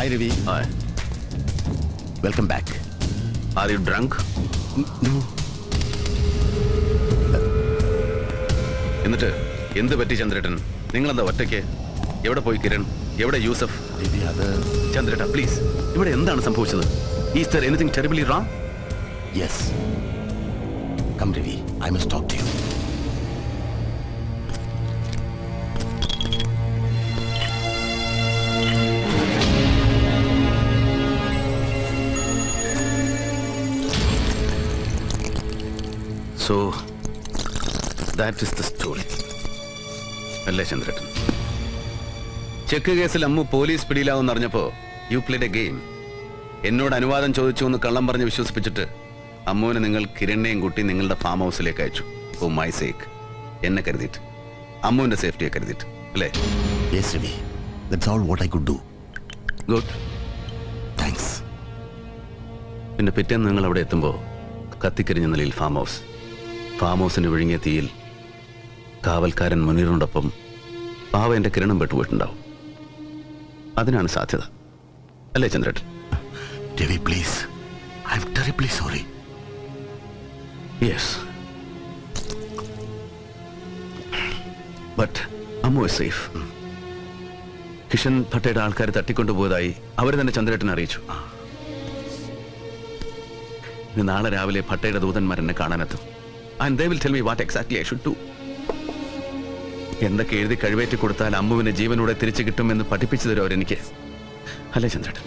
Hi Ravi Hi. Welcome back Are you drunk? എന്നിട്ട് എന്ത് പറ്റി ചന്ദ്രേട്ടൻ? നിങ്ങളെന്താ ഒറ്റയ്ക്ക്? എവിടെ പോയി കിരൺ? എവിടെ യൂസഫ്? അത് ചന്ദ്രേട്ട പ്ലീസ് ഇവിടെ എന്താണ് സംഭവിച്ചത്? Is there anything terribly wrong yes come Ravi I must talk to you so that is the story അല്ലേ ചന്ദ്രേട്ടൻ? ചെക്ക് കേസിൽ അമ്മു പോലീസ് പിടിയിലാവുമെന്നറിഞ്ഞപ്പോ യു പ്ലേഡ് എ ഗെയിം എന്നോട് അനുവാദം ചോദിച്ചു എന്ന് കള്ളം പറഞ്ഞ് വിശ്വസിപ്പിച്ചിട്ട് അമ്മുവിനെ നിങ്ങൾ കിരണ്ണയും കൂട്ടി നിങ്ങളുടെ ഫാം ഹൗസിലേക്ക് അയച്ചു. ഓ മൈ സേക്ക് എന്നെ കരുതിയിട്ട്. അമ്മുവിന്റെ സേഫ്റ്റിയെ കരുതിയിട്ട്. അല്ലേ? Yes Ravi that's all what I could do good thanks പിന്നെ പിറ്റേന്ന് നിങ്ങൾ അവിടെ എത്തുമ്പോൾ കത്തിക്കരിഞ്ഞ നിലയിൽ ഫാം ഹൗസ് ഫാം ഹൗസിന് വിഴുങ്ങിയ തീയിൽ കാവൽക്കാരൻ മുനീറിനോടൊപ്പം പാവ എന്റെ കിരണം പെട്ടുപോയിട്ടുണ്ടാവും. അതിനാണ് സാധ്യത. അല്ലേ ചന്ദ്രേട്ടൻ? Ravi please I'm terribly sorry yes but Ammu is safe Kishan ഭട്ടയുടെ ആൾക്കാർ തട്ടിക്കൊണ്ടുപോയതായി അവർ തന്നെ ചന്ദ്രേട്ടനെ അറിയിച്ചു. നാളെ രാവിലെ ഭട്ടയുടെ ദൂതന്മാരെന്നെ കാണാനെത്തും. And they will tell me what exactly I should do എന്തൊക്കെ എഴുതി കഴിവേറ്റി കൊടുത്താൽ അമ്മുവിന് ജീവനോടെ തിരിച്ചു കിട്ടുമെന്ന് പഠിപ്പിച്ചു തരും അവരെനിക്ക് അല്ലേ ചന്ദ്രേട്ടൻ?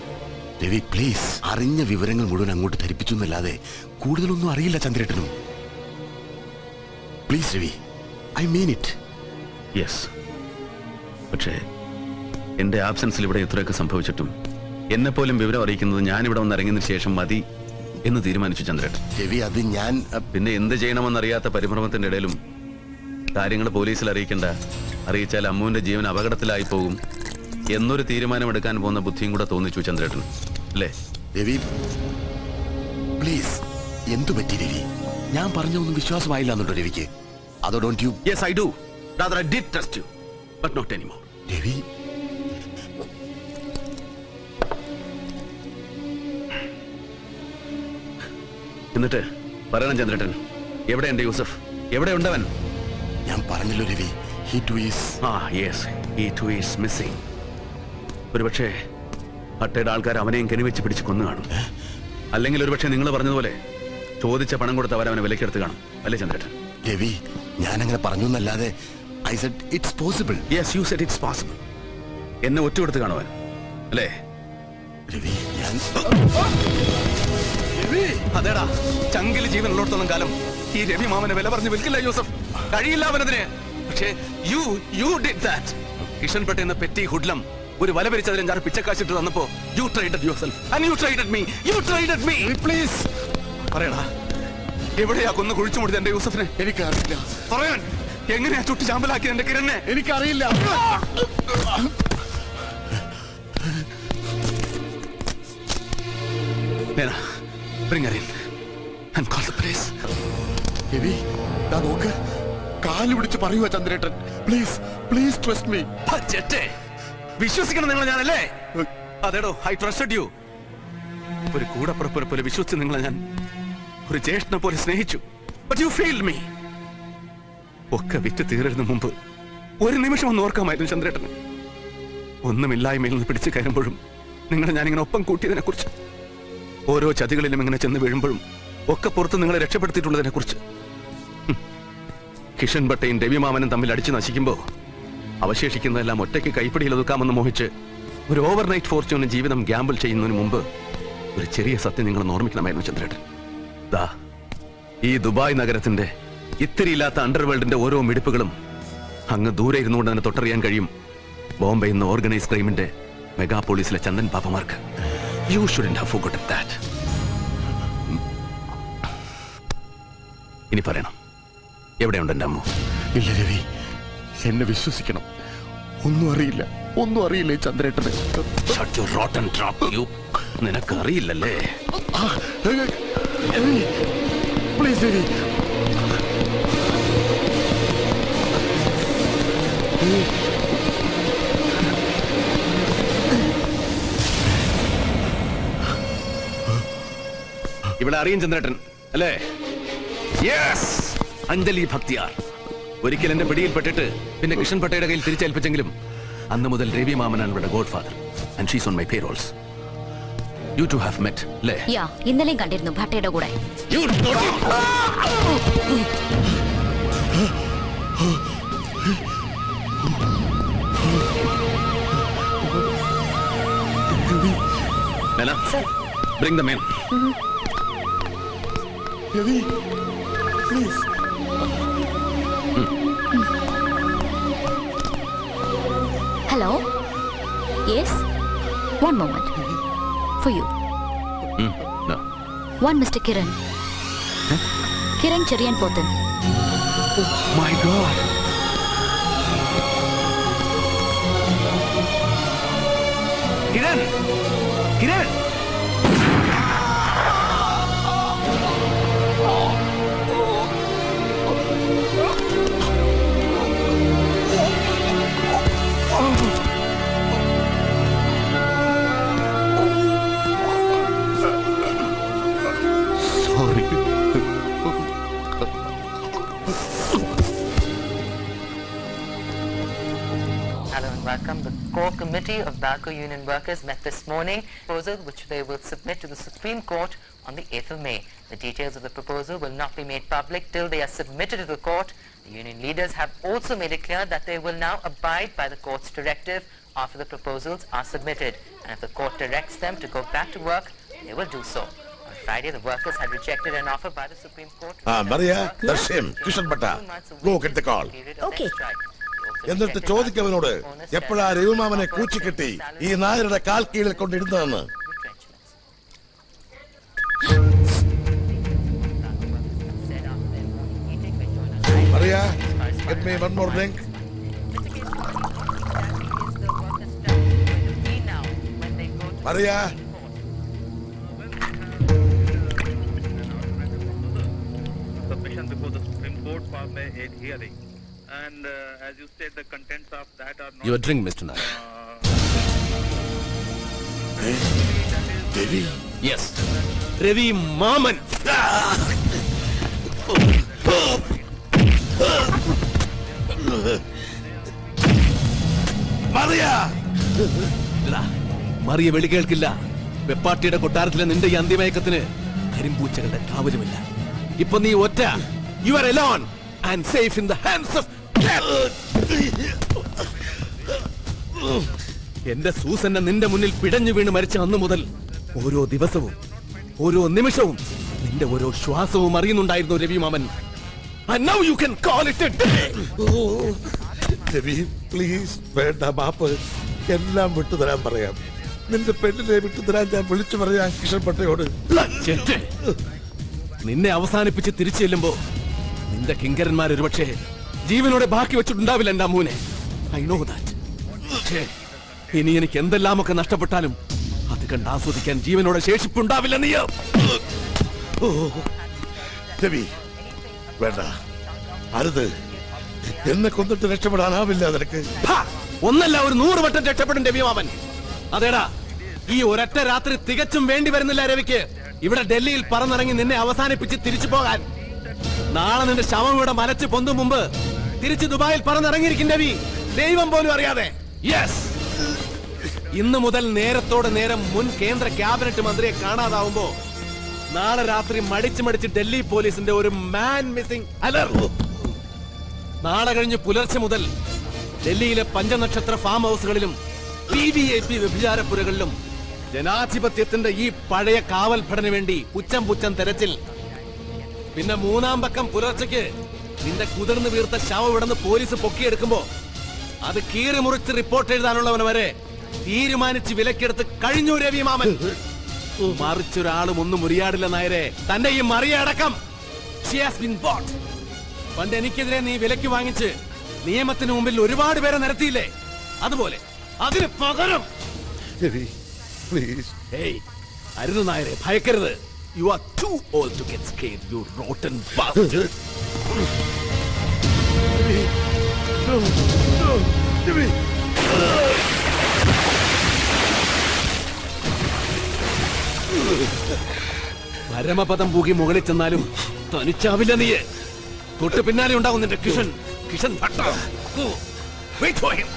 രവി പ്ലീസ് അറിഞ്ഞ വിവരങ്ങൾ മുഴുവൻ അങ്ങോട്ട് ധരിപ്പിച്ചു എന്നല്ലാതെ കൂടുതലൊന്നും അറിയില്ല ചന്ദ്രേട്ടനും. Please Ravi I mean it yes പക്ഷേ എന്റെ ആബ്സൻസിൽ ഇവിടെ ഇത്രയൊക്കെ സംഭവിച്ചിട്ടും എന്നെപ്പോലും വിവരം അറിയിക്കുന്നത് ഞാനിവിടെ വന്ന് ഇറങ്ങിയതിനു ശേഷം മതി. എന്ന് തീരുമാനിച്ചു ചന്ദ്രേട്ടൻ രവി അത് ഞാൻ പിന്നെ എന്ത് ചെയ്യണമെന്നറിയാത്ത പരിഭ്രമത്തിന്റെ ഇടയിലും കാര്യങ്ങൾ പോലീസിൽ അറിയിക്കണ്ട. അറിയിച്ചാൽ അമ്മുവിന്റെ ജീവൻ അപകടത്തിലായി പോകും എന്നൊരു തീരുമാനമെടുക്കാൻ പോകുന്ന ബുദ്ധിയും കൂടെ തോന്നിച്ചു ചന്ദ്രേട്ടൻ അല്ലേ? രവി പ്ലീസ് എന്തു പറ്റി രവി? ഞാൻ പറഞ്ഞ ഒന്നും വിശ്വാസമായില്ല എന്നുണ്ടോ രവിക്ക്? അതോ don't you yes I do rather I did trust you but not anymore Ravi എന്നിട്ട് പറയണം ചന്ദ്രേട്ടൻ. എവിടെയുണ്ട് യൂസഫ്? എവിടെ ഉണ്ടവൻ? ഞാൻ പറഞ്ഞല്ലോ രവി. ഹി ടു ഈസ് ആ yes he too is missing ഒരുപക്ഷെ അട്ടയുടെ ആൾക്കാർ അവനെയും കെനിവെച്ച് പിടിച്ച് കൊന്നു കാണും. അല്ലെങ്കിൽ ഒരുപക്ഷെ നിങ്ങൾ പറഞ്ഞതുപോലെ ചോദിച്ച പണം കൊടുത്ത് അവരവനെ വിലക്കെടുത്ത് കാണും. അല്ലേ ചന്ദ്രേട്ടൻ? രവി ഞാൻ അങ്ങനെ പറഞ്ഞു എന്നല്ലാതെ I said it's possible yes you said it's possible എന്നെ ഒറ്റ കൊടുത്ത് കാണുവാൻ. അല്ലേ? രവി ഞാൻ അതേടാ. ചങ്കിൽ ജീവൻ ഉള്ളിടത്തോളം കാലം ഈ രവി മാമനെ വില പറഞ്ഞ് വിൽക്കില്ല യൂസഫ്. കഴിയില്ല അവനതിന്. പക്ഷേ you you did that Kishan പെട്ട് എന്ന പെറ്റി ഹുഡ്ലം ഒരു വല പിരിച്ചതിൽ ഞാൻ പിച്ചക്കാശിട്ട് തന്നപ്പോ you traded yourself and you traded me you traded me please പറയടാ. എവിടെയാ കൊന്ന് കുഴിച്ചു മുടിച്ച എന്റെ യൂസഫിനെ? എനിക്കറിയില്ല. പറയാൻ. എങ്ങനെയാ ചുട്ടി ചാമ്പലാക്കിയത് എന്റെ കിരണ്ണെ എനിക്കറിയില്ല. Nena, bring her in. And call the police. Ravi ദാ നോക്ക്. കാൽ പിടിച്ച് പറയുക ചന്ദ്രേട്ടൻ. പ്ലീസ് പ്ലീസ് ട്രസ്റ്റ് മീ ചെറ്റേ വിശ്വസിക്കണം നിങ്ങൾ ഞാനല്ലേ? അതേടോ ഐ ട്രസ്റ്റഡ് യു ഒരു കൂടപ്പുറപ്പിനെ പോലെ വിശ്വസിച്ച് നിങ്ങളെ ഞാൻ ഒരു ജ്യേഷ്ഠനെ പോലെ സ്നേഹിച്ചു. ബട്ട് യു ഫീൽ മീ ഒക്കെ വിറ്റ് തീരുന്നതിന് മുമ്പ് ഒരു നിമിഷം ഒന്ന് ഓർക്കാമായിരുന്നു ചന്ദ്രേട്ടന്. ഒന്നുമില്ലായ്മയിൽ നിന്ന് പിടിച്ചു കയറുമ്പോഴും നിങ്ങളെ ഞാനിങ്ങനെ ഒപ്പം കൂട്ടിയതിനെ കുറിച്ച് ഓരോ ചതികളിലും ഇങ്ങനെ ചെന്ന് വീഴുമ്പോഴും ഒക്കെ പുറത്ത് നിങ്ങളെ രക്ഷപ്പെടുത്തിയിട്ടുള്ളതിനെ കുറിച്ച് കിഷൻ ഭട്ടയും രവിമാമനും തമ്മിൽ അടിച്ചു നശിക്കുമ്പോ അവശേഷിക്കുന്നതെല്ലാം ഒറ്റയ്ക്ക് കൈപ്പിടിയിൽ ഒതുക്കാമെന്ന് മോഹിച്ച് ഒരു ഓവർനൈറ്റ് ഫോർച്യൂണിന് ജീവിതം ഗ്യാമ്പിൾ ചെയ്യുന്നതിന് മുമ്പ് ഒരു ചെറിയ സത്യം നിങ്ങൾ ഓർമ്മിക്കണമായിരുന്നു ചന്ദ്രേട്ടൻ. ദാ ഈ ദുബായ് നഗരത്തിന്റെ ഇത്തിരിയില്ലാത്ത അണ്ടർവേൾഡിന്റെ ഓരോ മിടിപ്പുകളും അങ്ങ് ദൂരെ ഇരുന്നുകൊണ്ട് തന്നെ തൊട്ടറിയാൻ കഴിയും. ബോംബെ ഇന്ന് ഓർഗനൈസ് ക്രൈമിന്റെ മെഗാപോളിസിലെ Chandan പാപ്പമാർക്ക്. You shouldn't have forgotten that. ഇനി പറയണം. എവിടെയുണ്ട് എന്റെ അമ്മു? ഇല്ല രവി. എന്നെ വിശ്വസിക്കണം. ഒന്നും അറിയില്ല. ഒന്നും അറിയില്ല ചന്ദ്രേട്ടന്. Shut your rotten trap, you. നിനക്ക് അറിയില്ലല്ലേ? പ്ലീസ് രവി. ഇവിടെ അറിയും ചന്ദ്രേട്ടൻ അല്ലേ? യെസ് അഞ്ജലി ഭക്തിയാർ. ഒരിക്കൽ എന്റെ പിടിയിൽപ്പെട്ടിട്ട് പിന്നെ കൃഷ്ണൻ പട്ടയുടെ കയ്യിൽ തിരിച്ചേൽപ്പിച്ചെങ്കിലും അന്ന് മുതൽ രവി മാമനാണ് ഇവിടെ god father and she's on my payrolls you two have met അല്ലേ? യാ ഇന്നലെയും കണ്ടിരുന്നു ഭട്ടയുടെ കൂടെ. Bring them in. Ravi please hello yes one moment for you Hmm, no. One mister Kiran Kiran Cherian Pothan My God. Kiran Kiran and welcome. The core committee of Balco Union Workers met this morning. Proposal which they will submit to the Supreme Court on the 8th of May. The details of the proposal will not be made public till they are submitted to the court. The union leaders have also made it clear that they will now abide by the court's directive after the proposals are submitted. And if the court directs them to go back to work, they will do so. On Friday, the workers had rejected an offer by the Supreme Court. Ah, Maria, Workers that's him. Kishan Bhatta. Go get the call. Okay. എന്നിട്ട് ചോദിക്കവനോട് എപ്പോഴാ രവിമാമനെ കൂച്ചിക്കെട്ടി ഈ നായരുടെ കാൽ കീഴിൽ കൊണ്ടിരുന്നതെന്ന്? Sufficient before the Supreme Court for a hearing. And uh, as you said, the contents of that are not. Your drink, Mr. Nair. Ravi Yes. Ravi മാമൻ മറിയ മറിയ വെളി കേൾക്കില്ല വെപ്പാട്ടിയുടെ കൊട്ടാരത്തിലെ നിന്റെ ഈ അന്തിമയക്കത്തിന് കരിമ്പൂച്ചകളുടെ കാവലുമില്ല ഇപ്പൊ നീ ഒറ്റ you are alone and safe in the hands of എന്റെ സൂസന്നെ നിന്റെ മുന്നിൽ പിടഞ്ഞു വീണ് മരിച്ച അന്നു മുതൽ ഓരോ ദിവസവും ഓരോ നിമിഷവും നിന്റെ ഓരോ ശ്വാസവും അറിയുന്നുണ്ടായിരുന്നു രവി മാമൻ. രവി പ്ലീസ് വേണ്ട മാപ്പ് എല്ലാം വിട്ടുതരാൻ പറയാം നിന്റെ പെണ്ണിനെ വിട്ടുതരാൻ ഞാൻ വിളിച്ചു പറയാം കിഷൻപട്ടയോട്. നിന്നെ അവസാനിപ്പിച്ച് തിരിച്ചു ചെല്ലുമ്പോ നിന്റെ കിങ്കരന്മാർ ഒരുപക്ഷെ ജീവനോടെ ബാക്കി വെച്ചിട്ടുണ്ടാവില്ല എന്റെ അമ്മൂനെ. ഐ നോ ദാറ്റ് ഇനി എനിക്ക് എന്തെല്ലാമൊക്കെ നഷ്ടപ്പെട്ടാലും അത് കണ്ട് ആസ്വദിക്കാൻ ജീവനോടെ ശേഷിപ്പുണ്ടാവില്ല നീ രവി വേണ്ട. അരുത്. എന്നെ കൊന്നിട്ട് രക്ഷപ്പെടാനാവില്ല നിനക്ക്. ഒന്നല്ല ഒരു നൂറ് വട്ടം രക്ഷപ്പെടും രവി മാമൻ അതേടാ ഈ ഒരൊറ്റ രാത്രി തികച്ചും വേണ്ടി വരുന്നില്ല രവിക്ക്. ഇവിടെ ഡൽഹിയിൽ പറന്നിറങ്ങി നിന്നെ അവസാനിപ്പിച്ച് തിരിച്ചു പോകാൻ. നാളെ നിന്റെ ശവം ഇവിടെ മലച്ച് പൊന്തും മുമ്പ് തിരിച്ച് ദുബായിൽ പറന്നിറങ്ങിയിരിക്കും രവി. ദൈവം പോലും അറിയാതെ. യെസ് ഇന്ന് മുതൽ നേരത്തോടെ നേരം മുൻ കേന്ദ്ര ക്യാബിനറ്റ് മന്ത്രിയെ കാണാതാവുമ്പോ നാളെ രാത്രി മടിച്ചു മടിച്ച് ഡൽഹി പോലീസിന്റെ ഒരു മാൻ മിസ്സിംഗ് അലർട്ട് നാളെ കഴിഞ്ഞ് പുലർച്ചെ മുതൽ ഡൽഹിയിലെ പഞ്ചനക്ഷത്ര ഫാം ഹൗസുകളിലും പി വി ഐ പി വ്യഭിചാരപ്പുരകളിലും ജനാധിപത്യത്തിന്റെ ഈ പഴയ കാവൽ ഭടന് വേണ്ടി പുച്ചം പുച്ചം തെരച്ചിൽ. പിന്നെ മൂന്നാം പക്കം പുലർച്ചയ്ക്ക് നിന്റെ കുതിർന്ന് വീർത്ത ശവം ഇവിടുന്ന് പോലീസ് പൊക്കിയെടുക്കുമ്പോ അത് കീറി മുറിച്ച് റിപ്പോർട്ട് എഴുതാനുള്ളവന് വരെ തീരുമാനിച്ച് വിലക്കെടുത്ത് കഴിഞ്ഞു രവി മാമൻ. മറിച്ചൊരാളും ഒന്നും മുറിയാടില്ല നായരെ. തന്റെ ഈ മറിയടക്കം. പണ്ട് എനിക്കെതിരെ നീ വിലക്ക് വാങ്ങിച്ച് നിയമത്തിന് മുമ്പിൽ ഒരുപാട് പേരെ നിരത്തിയില്ലേ? അതുപോലെ അതിന് പകരം അരുത് നായരെ ഭയക്കരുത്. You are too old to get scared you rotten bastard പരമപദം പൂകി മുകളിൽ ചെന്നാലും തനിച്ചാവില്ല നീയെ തൊട്ട് പിന്നാലെ ഉണ്ടാവും നിന്റെ Kishan Kishan Bhatta. Wait for him.